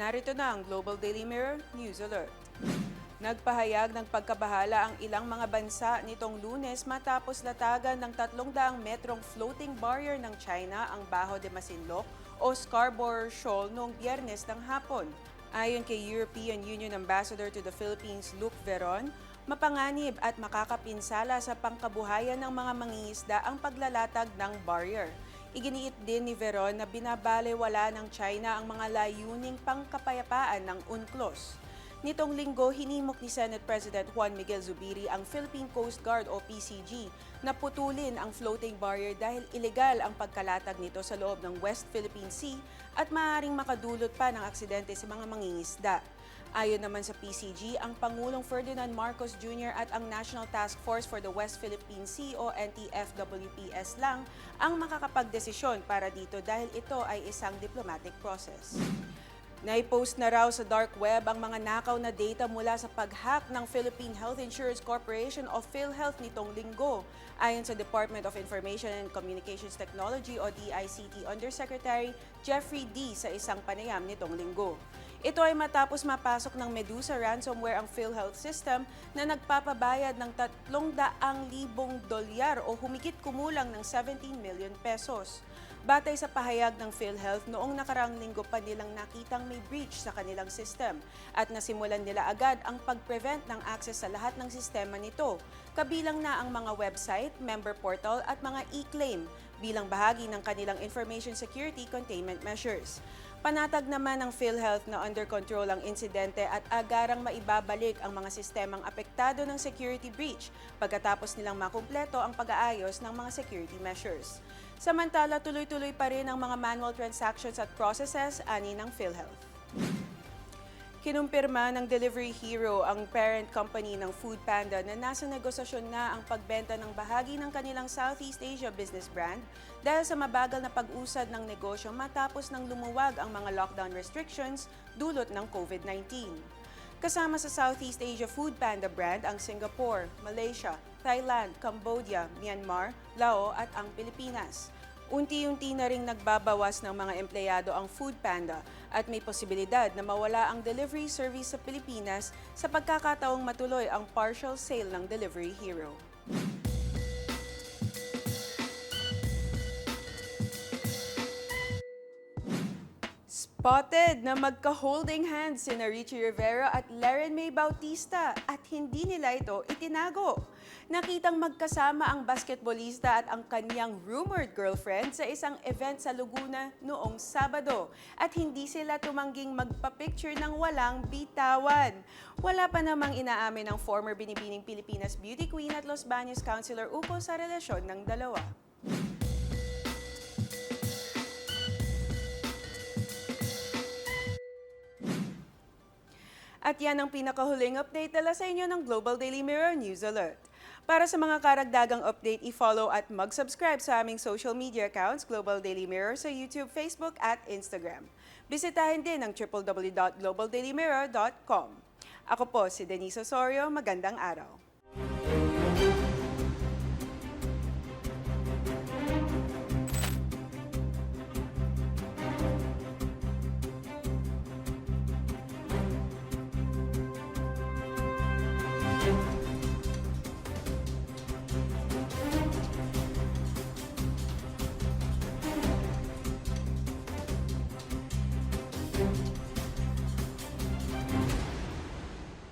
Narito na ang Global Daily Mirror News Alert. Nagpahayag ng pagkabahala ang ilang mga bansa nitong lunes matapos latagan ng 300 metrong floating barrier ng China ang Baho de Masinloc o Scarborough Shoal noong biyernes ng hapon. Ayon kay European Union Ambassador to the Philippines Luke Veron, mapanganib at makakapinsala sa pangkabuhayan ng mga mangingisda ang paglalatag ng barrier. Iginiit din ni Veron na binabalewala ng China ang mga layuning pangkapayapaan ng UNCLOS. Nitong linggo, hinimok ni Senate President Juan Miguel Zubiri ang Philippine Coast Guard o PCG na putulin ang floating barrier dahil ilegal ang pagkalatag nito sa loob ng West Philippine Sea at maaaring makadulot pa ng aksidente sa mga mangingisda. Ayon naman sa PCG, ang Pangulong Ferdinand Marcos Jr. at ang National Task Force for the West Philippine Sea o NTFWPS lang ang makakapagdesisyon para dito dahil ito ay isang diplomatic process. Naipost na raw sa dark web ang mga nakaw na data mula sa pag-hack ng Philippine Health Insurance Corporation o PhilHealth nitong linggo. Ayon sa Department of Information and Communications Technology o DICT Undersecretary Jeffrey D. sa isang panayam nitong linggo. Ito ay matapos mapasok ng Medusa ransomware ang PhilHealth system na nagpapabayad ng 300,000 dolyar o humigit kumulang ng 17 million pesos. Batay sa pahayag ng PhilHealth, noong nakaraang linggo pa nilang nakitang may breach sa kanilang system at nasimulan nila agad ang pag-prevent ng access sa lahat ng sistema nito, kabilang na ang mga website, member portal at mga e-claim bilang bahagi ng kanilang information security containment measures. Panatag naman ng PhilHealth na under control ang insidente at agarang maibabalik ang mga sistemang apektado ng security breach pagkatapos nilang makumpleto ang pag-aayos ng mga security measures. Samantala, tuloy-tuloy pa rin ang mga manual transactions at processes ani ng PhilHealth. Kinumpirma ng Delivery Hero ang parent company ng Food Panda na nasa negosasyon na ang pagbenta ng bahagi ng kanilang Southeast Asia business brand dahil sa mabagal na pag-usad ng negosyo matapos nang lumuwag ang mga lockdown restrictions dulot ng COVID-19. Kasama sa Southeast Asia Food Panda brand ang Singapore, Malaysia, Thailand, Cambodia, Myanmar, Lao at ang Pilipinas. Unti-unti na ring nagbabawas ng mga empleyado ang Food Panda at may posibilidad na mawala ang delivery service sa Pilipinas sa pagkakataong matuloy ang partial sale ng Delivery Hero. Spotted na magka-holding hands sina Richie Rivera at Laren May Bautista at hindi nila ito itinago. Nakitang magkasama ang basketballista at ang kanyang rumored girlfriend sa isang event sa Laguna noong Sabado at hindi sila tumangging magpa-picture ng walang bitawan. Wala pa namang inaamin ng former binibining Pilipinas beauty queen at Los Baños councilor ukol sa relasyon ng dalawa. At yan ang pinakahuling update dala sa inyo ng Global Daily Mirror News Alert. Para sa mga karagdagang update, i-follow at mag-subscribe sa aming social media accounts, Global Daily Mirror sa YouTube, Facebook at Instagram. Bisitahin din ang www.globaldailymirror.com. Ako po si Denise Osorio, magandang araw.